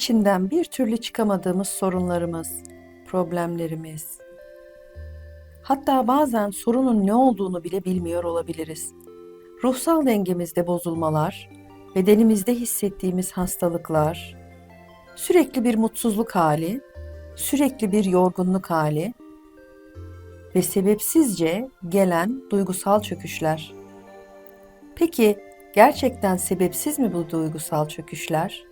içinden bir türlü çıkamadığımız sorunlarımız, problemlerimiz. Hatta bazen sorunun ne olduğunu bile bilmiyor olabiliriz. Ruhsal dengemizde bozulmalar, bedenimizde hissettiğimiz hastalıklar, sürekli bir mutsuzluk hali, sürekli bir yorgunluk hali ve sebepsizce gelen duygusal çöküşler. Peki gerçekten sebepsiz mi bu duygusal çöküşler?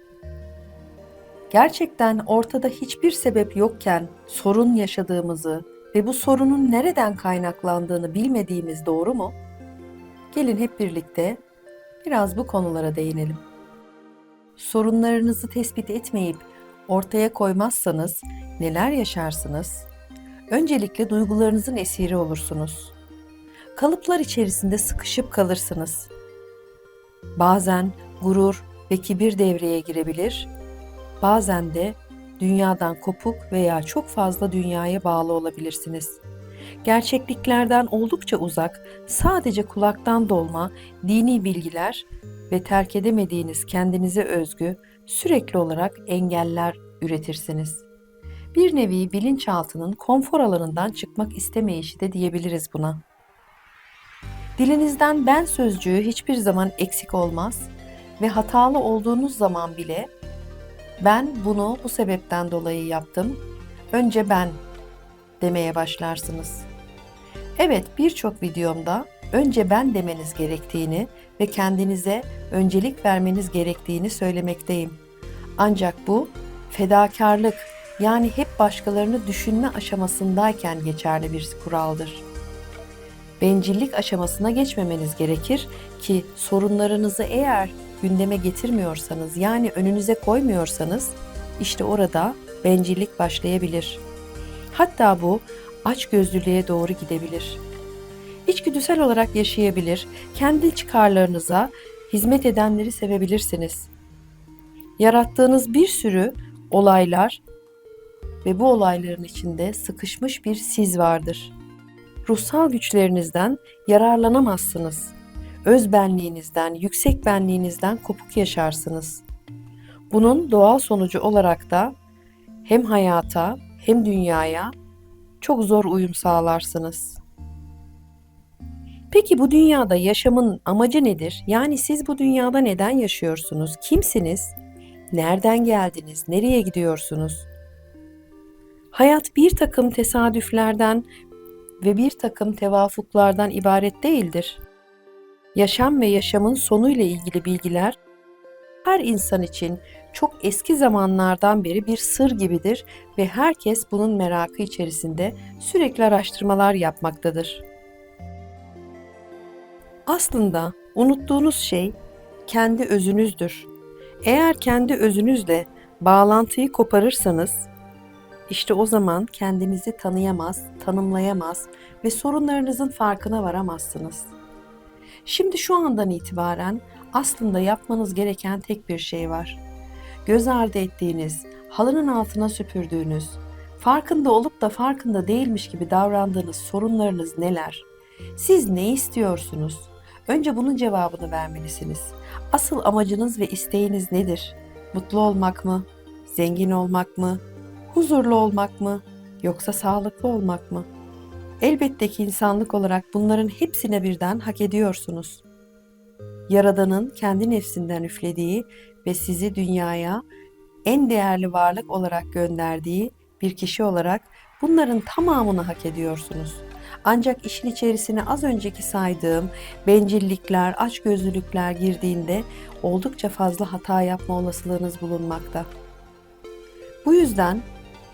Gerçekten ortada hiçbir sebep yokken sorun yaşadığımızı ve bu sorunun nereden kaynaklandığını bilmediğimiz doğru mu? Gelin hep birlikte biraz bu konulara değinelim. Sorunlarınızı tespit etmeyip ortaya koymazsanız neler yaşarsınız? Öncelikle duygularınızın esiri olursunuz. Kalıplar içerisinde sıkışıp kalırsınız. Bazen gurur ve kibir devreye girebilir, bazen de dünyadan kopuk veya çok fazla dünyaya bağlı olabilirsiniz. Gerçekliklerden oldukça uzak, sadece kulaktan dolma dini bilgiler ve terk edemediğiniz kendinize özgü sürekli olarak engeller üretirsiniz. Bir nevi bilinçaltının konfor alanından çıkmak istemeyişi de diyebiliriz buna. Dilinizden ben sözcüğü hiçbir zaman eksik olmaz ve hatalı olduğunuz zaman bile ben bunu bu sebepten dolayı yaptım. Önce ben demeye başlarsınız. Evet, birçok videomda önce ben demeniz gerektiğini ve kendinize öncelik vermeniz gerektiğini söylemekteyim. Ancak bu fedakarlık yani hep başkalarını düşünme aşamasındayken geçerli bir kuraldır. Bencillik aşamasına geçmemeniz gerekir ki sorunlarınızı eğer gündeme getirmiyorsanız yani önünüze koymuyorsanız işte orada bencillik başlayabilir. Hatta bu açgözlülüğe doğru gidebilir. İçgüdüsel olarak yaşayabilir, kendi çıkarlarınıza hizmet edenleri sevebilirsiniz. Yarattığınız bir sürü olaylar ve bu olayların içinde sıkışmış bir siz vardır. Ruhsal güçlerinizden yararlanamazsınız. Öz benliğinizden, yüksek benliğinizden kopuk yaşarsınız. Bunun doğal sonucu olarak da hem hayata hem dünyaya çok zor uyum sağlarsınız. Peki bu dünyada yaşamın amacı nedir? Yani siz bu dünyada neden yaşıyorsunuz? Kimsiniz? Nereden geldiniz? Nereye gidiyorsunuz? Hayat bir takım tesadüflerden ve bir takım tevafuklardan ibaret değildir. Yaşam ve yaşamın sonuyla ilgili bilgiler her insan için çok eski zamanlardan beri bir sır gibidir ve herkes bunun merakı içerisinde sürekli araştırmalar yapmaktadır. Aslında unuttuğunuz şey kendi özünüzdür. Eğer kendi özünüzle bağlantıyı koparırsanız işte o zaman kendinizi tanıyamaz, tanımlayamaz ve sorunlarınızın farkına varamazsınız. Şimdi şu andan itibaren aslında yapmanız gereken tek bir şey var. Göz ardı ettiğiniz, halının altına süpürdüğünüz, farkında olup da farkında değilmiş gibi davrandığınız sorunlarınız neler? Siz ne istiyorsunuz? Önce bunun cevabını vermelisiniz. Asıl amacınız ve isteğiniz nedir? Mutlu olmak mı? Zengin olmak mı? Huzurlu olmak mı? Yoksa sağlıklı olmak mı? Elbette ki insanlık olarak bunların hepsine birden hak ediyorsunuz. Yaradan'ın kendi nefsinden üflediği ve sizi dünyaya en değerli varlık olarak gönderdiği bir kişi olarak bunların tamamını hak ediyorsunuz. Ancak işin içerisine az önceki saydığım bencillikler, açgözlülükler girdiğinde oldukça fazla hata yapma olasılığınız bulunmakta. Bu yüzden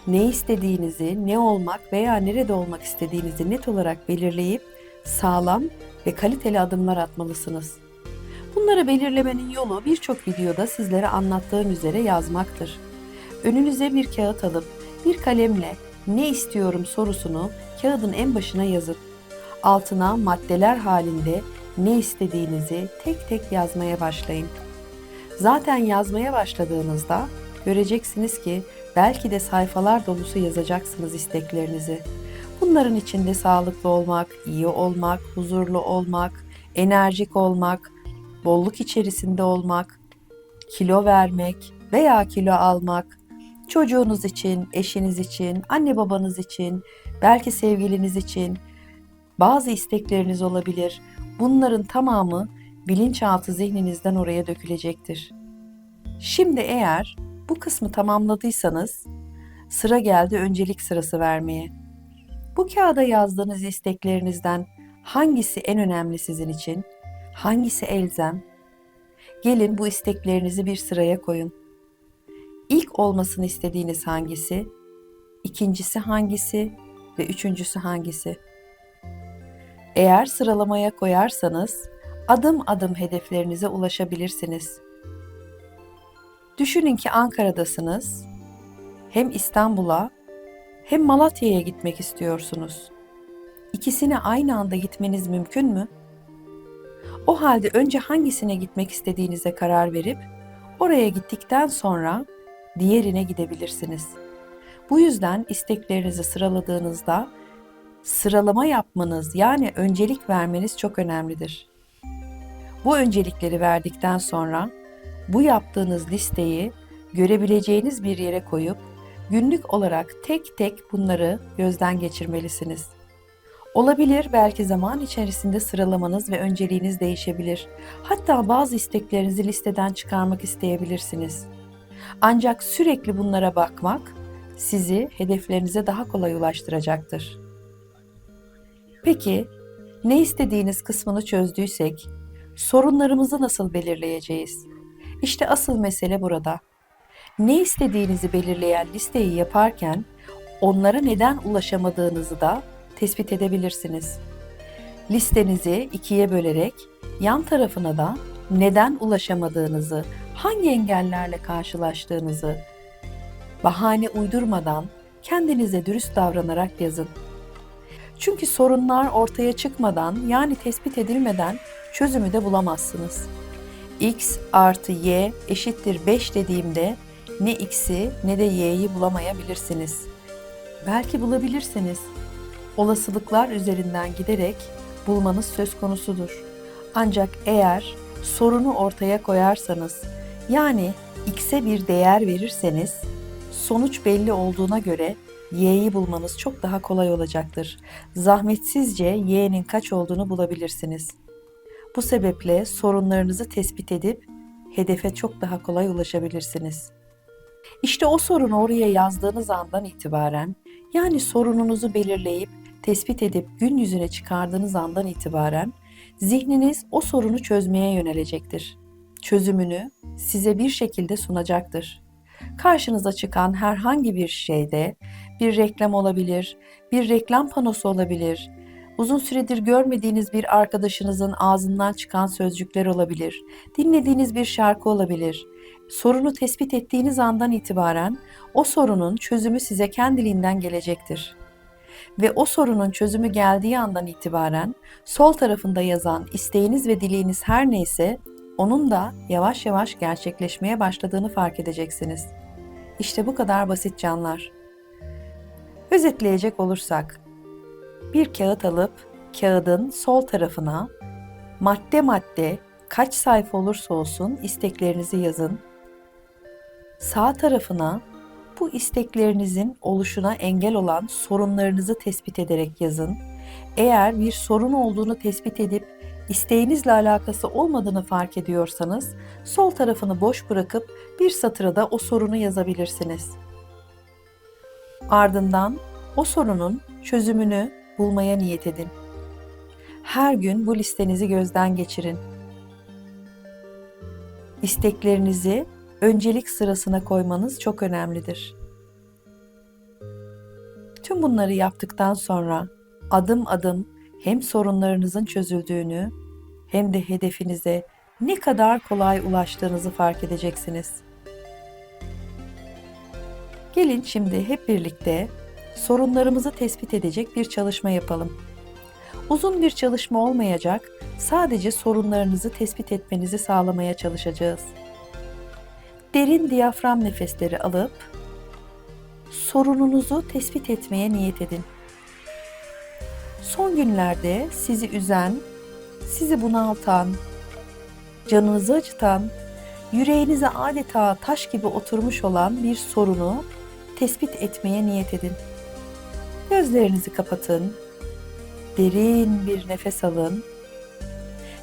ne istediğinizi, ne olmak veya nerede olmak istediğinizi net olarak belirleyip sağlam ve kaliteli adımlar atmalısınız. Bunları belirlemenin yolu birçok videoda sizlere anlattığım üzere yazmaktır. Önünüze bir kağıt alıp bir kalemle ne istiyorum sorusunu kağıdın en başına yazıp altına maddeler halinde ne istediğinizi tek tek yazmaya başlayın. Zaten yazmaya başladığınızda göreceksiniz ki belki de sayfalar dolusu yazacaksınız isteklerinizi. Bunların içinde sağlıklı olmak, iyi olmak, huzurlu olmak, enerjik olmak, bolluk içerisinde olmak, kilo vermek veya kilo almak, çocuğunuz için, eşiniz için, anne babanız için, belki sevgiliniz için bazı istekleriniz olabilir. Bunların tamamı bilinçaltı zihninizden oraya dökülecektir. Şimdi eğer bu kısmı tamamladıysanız sıra geldi öncelik sırası vermeye. Bu kağıda yazdığınız isteklerinizden hangisi en önemli sizin için? Hangisi elzem? Gelin bu isteklerinizi bir sıraya koyun. İlk olmasını istediğiniz hangisi? İkincisi hangisi? Ve üçüncüsü hangisi? Eğer sıralamaya koyarsanız adım adım hedeflerinize ulaşabilirsiniz. Düşünün ki Ankara'dasınız. Hem İstanbul'a hem Malatya'ya gitmek istiyorsunuz. İkisine aynı anda gitmeniz mümkün mü? O halde önce hangisine gitmek istediğinize karar verip oraya gittikten sonra diğerine gidebilirsiniz. Bu yüzden isteklerinizi sıraladığınızda sıralama yapmanız yani öncelik vermeniz çok önemlidir. Bu öncelikleri verdikten sonra bu yaptığınız listeyi görebileceğiniz bir yere koyup günlük olarak tek tek bunları gözden geçirmelisiniz. Olabilir belki zaman içerisinde sıralamanız ve önceliğiniz değişebilir. Hatta bazı isteklerinizi listeden çıkarmak isteyebilirsiniz. Ancak sürekli bunlara bakmak sizi hedeflerinize daha kolay ulaştıracaktır. Peki ne istediğiniz kısmını çözdüysek sorunlarımızı nasıl belirleyeceğiz? İşte asıl mesele burada. Ne istediğinizi belirleyen listeyi yaparken onlara neden ulaşamadığınızı da tespit edebilirsiniz. Listenizi ikiye bölerek yan tarafına da neden ulaşamadığınızı, hangi engellerle karşılaştığınızı bahane uydurmadan kendinize dürüst davranarak yazın. Çünkü sorunlar ortaya çıkmadan yani tespit edilmeden çözümü de bulamazsınız. X artı y eşittir 5 dediğimde ne x'i ne de y'yi bulamayabilirsiniz. Belki bulabilirsiniz. Olasılıklar üzerinden giderek bulmanız söz konusudur. Ancak eğer sorunu ortaya koyarsanız yani x'e bir değer verirseniz sonuç belli olduğuna göre y'yi bulmanız çok daha kolay olacaktır. Zahmetsizce y'nin kaç olduğunu bulabilirsiniz. Bu sebeple sorunlarınızı tespit edip hedefe çok daha kolay ulaşabilirsiniz. İşte o sorunu oraya yazdığınız andan itibaren yani sorununuzu belirleyip tespit edip gün yüzüne çıkardığınız andan itibaren zihniniz o sorunu çözmeye yönelecektir. Çözümünü size bir şekilde sunacaktır. Karşınıza çıkan herhangi bir şeyde bir reklam olabilir, bir reklam panosu olabilir, uzun süredir görmediğiniz bir arkadaşınızın ağzından çıkan sözcükler olabilir, dinlediğiniz bir şarkı olabilir. Sorunu tespit ettiğiniz andan itibaren o sorunun çözümü size kendiliğinden gelecektir. Ve o sorunun çözümü geldiği andan itibaren sol tarafında yazan isteğiniz ve dileğiniz her neyse onun da yavaş yavaş gerçekleşmeye başladığını fark edeceksiniz. İşte bu kadar basit canlar. Özetleyecek olursak, bir kağıt alıp kağıdın sol tarafına madde madde kaç sayfa olursa olsun isteklerinizi yazın. Sağ tarafına bu isteklerinizin oluşuna engel olan sorunlarınızı tespit ederek yazın. Eğer bir sorun olduğunu tespit edip isteğinizle alakası olmadığını fark ediyorsanız sol tarafını boş bırakıp bir satıra da o sorunu yazabilirsiniz. Ardından o sorunun çözümünü bulmaya niyet edin. Her gün bu listenizi gözden geçirin. İsteklerinizi öncelik sırasına koymanız çok önemlidir. Tüm bunları yaptıktan sonra adım adım hem sorunlarınızın çözüldüğünü hem de hedefinize ne kadar kolay ulaştığınızı fark edeceksiniz. Gelin şimdi hep birlikte sorunlarımızı tespit edecek bir çalışma yapalım. Uzun bir çalışma olmayacak, sadece sorunlarınızı tespit etmenizi sağlamaya çalışacağız. Derin diyafram nefesleri alıp sorununuzu tespit etmeye niyet edin. Son günlerde sizi üzen, sizi bunaltan, canınızı acıtan yüreğinize adeta taş gibi oturmuş olan bir sorunu tespit etmeye niyet edin. Gözlerinizi kapatın. Derin bir nefes alın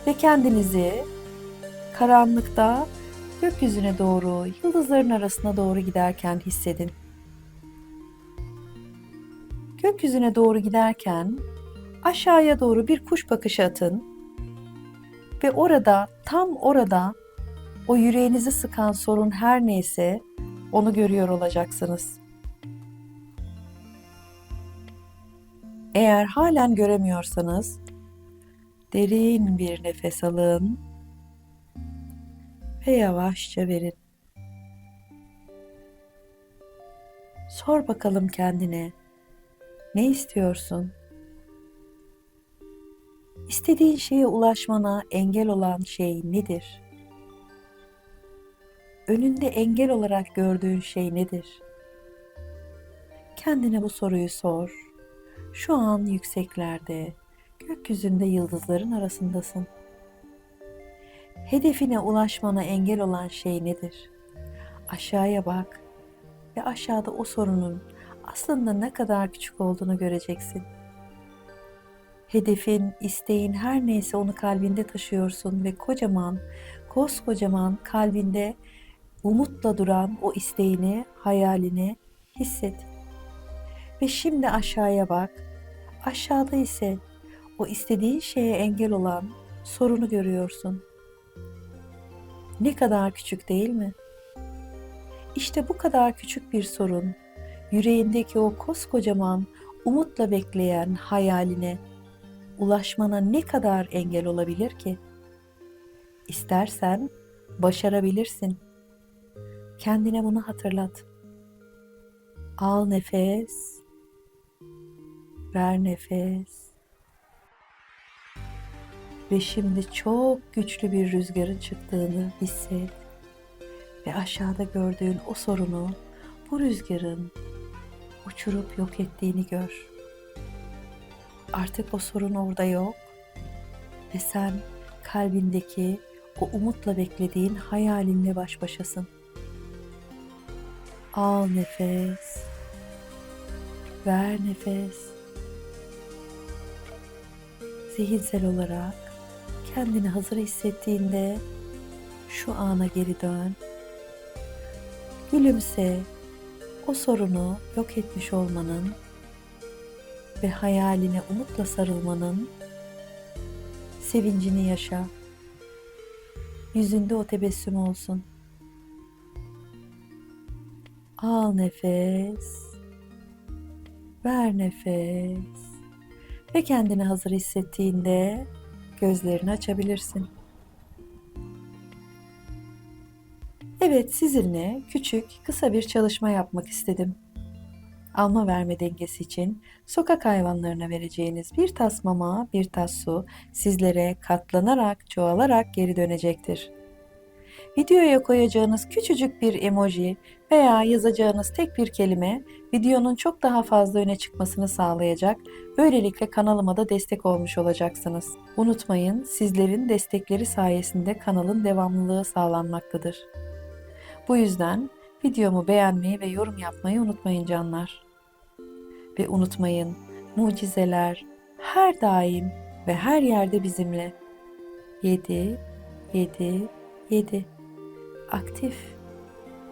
ve kendinizi karanlıkta gökyüzüne doğru, yıldızların arasına doğru giderken hissedin. Gökyüzüne doğru giderken aşağıya doğru bir kuş bakışı atın ve orada, tam orada o yüreğinizi sıkan sorun her neyse onu görüyor olacaksınız. Eğer halen göremiyorsanız derin bir nefes alın ve yavaşça verin. Sor bakalım kendine. Ne istiyorsun? İstediğin şeye ulaşmana engel olan şey nedir? Önünde engel olarak gördüğün şey nedir? Kendine bu soruyu sor. Şu an yükseklerde, gökyüzünde yıldızların arasındasın. Hedefine ulaşmana engel olan şey nedir? Aşağıya bak ve aşağıda o sorunun aslında ne kadar küçük olduğunu göreceksin. Hedefin, isteğin her neyse onu kalbinde taşıyorsun ve kocaman, koskocaman kalbinde umutla duran o isteğini, hayalini hisset. Ve şimdi aşağıya bak. Aşağıda ise o istediğin şeye engel olan sorunu görüyorsun. Ne kadar küçük değil mi? İşte bu kadar küçük bir sorun yüreğindeki o koskocaman umutla bekleyen hayaline ulaşmana ne kadar engel olabilir ki? İstersen başarabilirsin. Kendine bunu hatırlat. Al nefes. Ver nefes. Ve şimdi çok güçlü bir rüzgarın çıktığını hisset. Ve aşağıda gördüğün o sorunu bu rüzgarın uçurup yok ettiğini gör. Artık o sorun orada yok ve sen kalbindeki o umutla beklediğin hayalinle baş başasın. Al nefes. Ver nefes. Zihinsel olarak kendini hazır hissettiğinde şu ana geri dön. Gülümse. O sorunu yok etmiş olmanın ve hayaline umutla sarılmanın sevincini yaşa. Yüzünde o tebessüm olsun. Al nefes. Ver nefes. Ve kendini hazır hissettiğinde gözlerini açabilirsin. Evet, sizinle küçük, kısa bir çalışma yapmak istedim. Alma verme dengesi için sokak hayvanlarına vereceğiniz bir tas mama, bir tas su sizlere katlanarak, çoğalarak geri dönecektir. Videoya koyacağınız küçücük bir emoji veya yazacağınız tek bir kelime videonun çok daha fazla öne çıkmasını sağlayacak. Böylelikle kanalıma da destek olmuş olacaksınız. Unutmayın, sizlerin destekleri sayesinde kanalın devamlılığı sağlanmaktadır. Bu yüzden videomu beğenmeyi ve yorum yapmayı unutmayın canlar. Ve unutmayın, mucizeler her daim ve her yerde bizimle. 7 7 7 aktif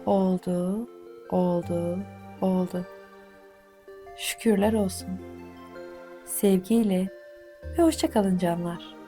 oldu, oldu, oldu. Şükürler olsun. Sevgiyle ve hoşça kalın canlar.